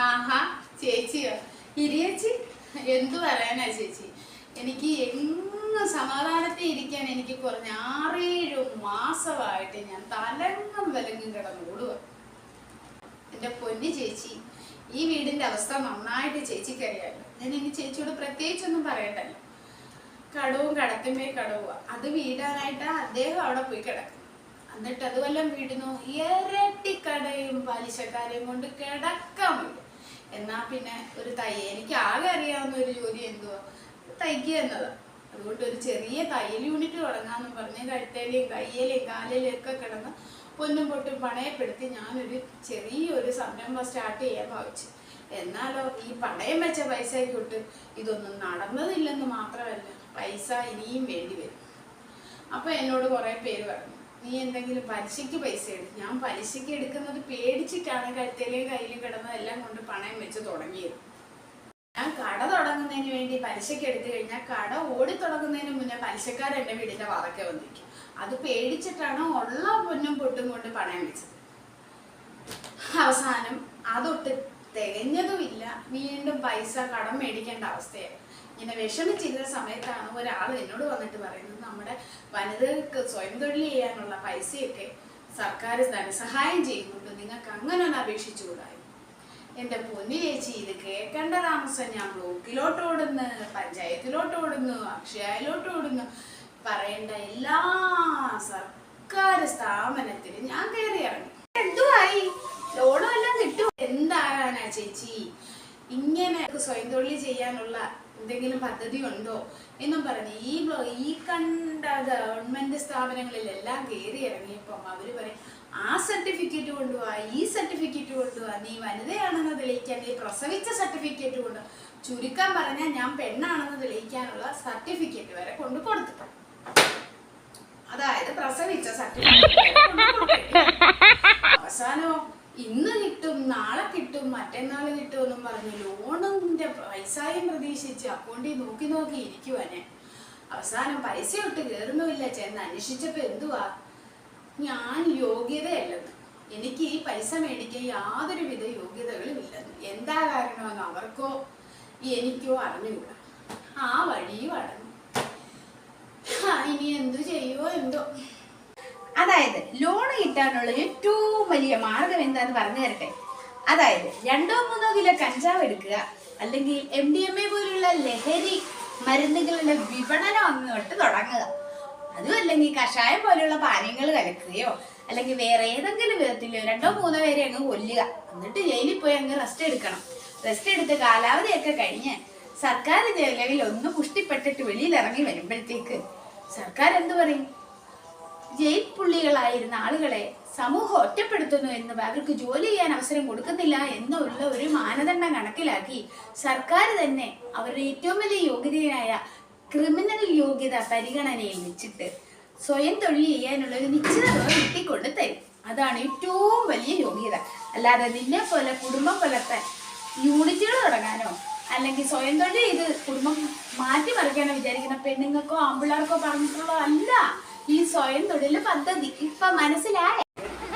ആഹാ ചേച്ചിയോ? ഇരിയേച്ചി എന്തു പറയാനാ ചേച്ചി? എനിക്ക് എങ്ങും സമാധാനത്തിൽ ഇരിക്കാൻ എനിക്ക് കുറഞ്ഞ ആറേഴു മാസമായിട്ട് ഞാൻ തലങ്ങും വിലങ്ങും കിടന്ന് ഓടുക എന്റെ പൊന്നു ചേച്ചി ഈ വീടിന്റെ അവസ്ഥ നന്നായിട്ട് ചേച്ചിക്ക് അറിയാമല്ലോ ഞാൻ ഇനി ചേച്ചിയോട് പ്രത്യേകിച്ചൊന്നും പറയണ്ടല്ലോ. കടവും കടത്തിന്മേ കടവുക അത് വീടാനായിട്ട് അദ്ദേഹം അവിടെ പോയി കിടക്കും എന്നിട്ട് അത് വല്ലതും വീടുന്നു? ഇരട്ടി കടയും പലിശക്കാരെയും കൊണ്ട് കിടക്കാൻ പറ്റും. എന്നാ പിന്നെ ഒരു തയ്യ എനിക്ക് ആകെ അറിയാവുന്ന ഒരു ജോലി എന്തുവാ? തയ്ക്കുക എന്നതാണ് അതുകൊണ്ട് ഒരു ചെറിയ തയ്യൽ യൂണിറ്റ് തുടങ്ങാന്ന് പറഞ്ഞ് കഴുത്തേലെയും കയ്യേലെയും കാലിലെയും ഒക്കെ കിടന്ന് പൊന്നും പൊട്ടും പണയപ്പെടുത്തി ഞാനൊരു ചെറിയൊരു സംരംഭം സ്റ്റാർട്ട് ചെയ്യാൻ ഭാവിച്ചു. എന്നാലോ ഈ പണയം വെച്ച പൈസയ്ക്കൊട്ട് ഇതൊന്നും നടന്നതില്ലെന്ന് മാത്രമല്ല പൈസ ഇനിയും വേണ്ടി വരും. അപ്പൊ എന്നോട് കുറെ പേര് പറഞ്ഞു നീ എന്തെങ്കിലും പലിശയ്ക്ക് പൈസ എടുക്കും ഞാൻ പലിശയ്ക്ക് എടുക്കുന്നത് പേടിച്ചിട്ടാണ് കരുത്തലേ കയ്യിൽ കിടന്നതെല്ലാം കൊണ്ട് പണയം വെച്ച് തുടങ്ങിയത്. ഞാൻ കട തുടങ്ങുന്നതിന് വേണ്ടി പലിശയ്ക്ക് എടുത്തു കഴിഞ്ഞാൽ കട ഓടി തുടങ്ങുന്നതിന് മുന്നേ പലിശക്കാർ എന്റെ വീടിന്റെ വാതൊക്കെ വന്നിരിക്കും. അത് പേടിച്ചിട്ടാണ് ഉള്ള പൊന്നും പൊട്ടും കൊണ്ട് പണയം വെച്ചത്. അവസാനം അതൊട്ട് തികഞ്ഞതുമില്ല. വീണ്ടും പൈസ കടം മേടിക്കേണ്ട അവസ്ഥയായി. ഇങ്ങനെ വിഷമിച്ചിരുന്ന സമയത്താണ് ഒരാൾ എന്നോട് വന്നിട്ട് പറയുന്നത് നമ്മുടെ വനിതകൾക്ക് സ്വയം തൊഴിൽ ചെയ്യാനുള്ള പൈസയൊക്കെ സർക്കാർ ധനസഹായം ചെയ്യുന്നുണ്ട്. നിങ്ങൾക്ക് അങ്ങനെ ഒന്ന് അപേക്ഷിച്ചുകൂടായി എന്റെ പൊന്നു ചേച്ചി ഇത് കേൾക്കേണ്ട താമസം. ഞാൻ ബ്ലോക്കിലോട്ട് ഓടുന്നു പഞ്ചായത്തിലോട്ട് ഓടുന്നു അക്ഷയയിലോട്ട് ഓടുന്നു. പറയേണ്ട എല്ലാ സർക്കാർ സ്ഥാപനത്തിലും ഞാൻ കയറി ഇറങ്ങി. എന്തുമായി ലോണും എല്ലാം കിട്ടും എന്താകാനാ ചേച്ചി? ഇങ്ങനെ സ്വയം തൊഴിൽ ചെയ്യാനുള്ള എന്തെങ്കിലും പദ്ധതി ഉണ്ടോ എന്നും പറഞ്ഞ് ഈ ഈ കണ്ട ഗവൺമെന്റ് സ്ഥാപനങ്ങളിലെല്ലാം കയറി ഇറങ്ങിയപ്പം അവർ പറയും ആ സർട്ടിഫിക്കറ്റ് കൊണ്ടുപോവാ ഈ സർട്ടിഫിക്കറ്റ് കൊണ്ടുപോവാ നീ വനിതയാണെന്ന് തെളിയിക്കാൻ നീ പ്രസവിച്ച സർട്ടിഫിക്കറ്റ് കൊണ്ട് ചുരുക്കാൻ പറഞ്ഞാൽ ഞാൻ പെണ്ണാണെന്ന് തെളിയിക്കാനുള്ള സർട്ടിഫിക്കറ്റ് വരെ കൊണ്ടു കൊടുത്തു. അതായത് പ്രസവിച്ച സർട്ടിഫിക്കറ്റ് അവസാനോ ഇന്ന് കിട്ടും നാളെ കിട്ടും മറ്റന്നാൾ കിട്ടും എന്നും പറഞ്ഞ് ലോണിന്റെ പൈസയും പ്രതീക്ഷിച്ച് അക്കൗണ്ടിൽ നോക്കി നോക്കി ഇരിക്കുവാനെ അവസാനം പൈസ ഒട്ട് കയറുന്നുമില്ല ചെന്ന് അന്വേഷിച്ചപ്പോ എന്തുവാ? ഞാൻ യോഗ്യതയല്ലെന്ന്. എനിക്ക് ഈ പൈസ മേടിക്കാൻ യാതൊരു വിധ യോഗ്യതകളും ഇല്ലെന്ന്. എന്താ കാരണമെന്ന് അവർക്കോ എനിക്കോ അറിഞ്ഞുകൂടാ. ആ വഴിയും അടങ്ങും ഇനി എന്തു ചെയ്യുമോ എന്തോ. അതായത് ലോൺ കിട്ടാനുള്ള ഏറ്റവും വലിയ മാർഗം എന്താന്ന് പറഞ്ഞു തരട്ടെ. അതായത് രണ്ടോ മൂന്നോ കിലോ കഞ്ചാവ് എടുക്കുക അല്ലെങ്കിൽ എം ഡി എം എ പോലുള്ള ലഹരി മരുന്നുകളുടെ വിപണനം അങ്ങോട്ട് തുടങ്ങുക. അതും അല്ലെങ്കിൽ കഷായം പോലെയുള്ള പാനീയങ്ങൾ കലക്കുകയോ അല്ലെങ്കിൽ വേറെ ഏതെങ്കിലും വിധത്തിലോ രണ്ടോ മൂന്നോ പേരെ അങ്ങ് കൊല്ലുക. എന്നിട്ട് ജയിലിൽ പോയി അങ്ങ് റെസ്റ്റ് എടുക്കണം. റെസ്റ്റ് എടുത്ത് കാലാവധിയൊക്കെ കഴിഞ്ഞ് സർക്കാർ ജയിലിൽ ഒന്ന് പുഷ്ടിപ്പെട്ടിട്ട് വെളിയിൽ ഇറങ്ങി വരുമ്പോഴത്തേക്ക് സർക്കാർ എന്തു പറയും? ജയിൽ പുള്ളികളായിരുന്ന ആളുകളെ സമൂഹം ഒറ്റപ്പെടുത്തുന്നു എന്ന് അവർക്ക് ജോലി ചെയ്യാൻ അവസരം കൊടുക്കുന്നില്ല എന്നുള്ള ഒരു മാനദണ്ഡം കണക്കിലാക്കി സർക്കാർ തന്നെ അവരുടെ ഏറ്റവും വലിയ യോഗ്യതയായ ക്രിമിനൽ യോഗ്യത പരിഗണനയിൽ വെച്ചിട്ട് സ്വയം തൊഴിൽ ചെയ്യാനുള്ള ഒരു നിശ്ചിത കിട്ടിക്കൊണ്ട് തരും. അതാണ് ഏറ്റവും വലിയ യോഗ്യത. അല്ലാതെ നിന്നെ പോലെ കുടുംബം പുലർത്താൻ യൂണിറ്റുകൾ തുടങ്ങാനോ അല്ലെങ്കിൽ സ്വയം തൊഴിൽ ചെയ്ത് കുടുംബം മാറ്റിമറിക്കാനോ വിചാരിക്കുന്ന പെണ്ണുങ്ങൾക്കോ ആമ്പിള്ളേർക്കോ പറഞ്ഞിട്ടുള്ളതല്ല. ഈ സ്വയം തൊഴിൽ പദ്ധതി ഇപ്പൊ മനസ്സിലായ?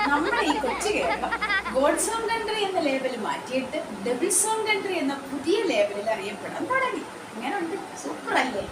നമ്മുടെ ഈ കൊച്ചു കേരളം ഗോഡ് സോൺ കൺട്രി എന്ന ലേബൽ മാറ്റിയിട്ട് ഡബിൾ സോൺ കൺട്രി എന്ന പുതിയ ലേബലിൽ അറിയപ്പെടാൻ തുടങ്ങി. അങ്ങനെ ഉണ്ട് സൂപ്പർ അല്ലേ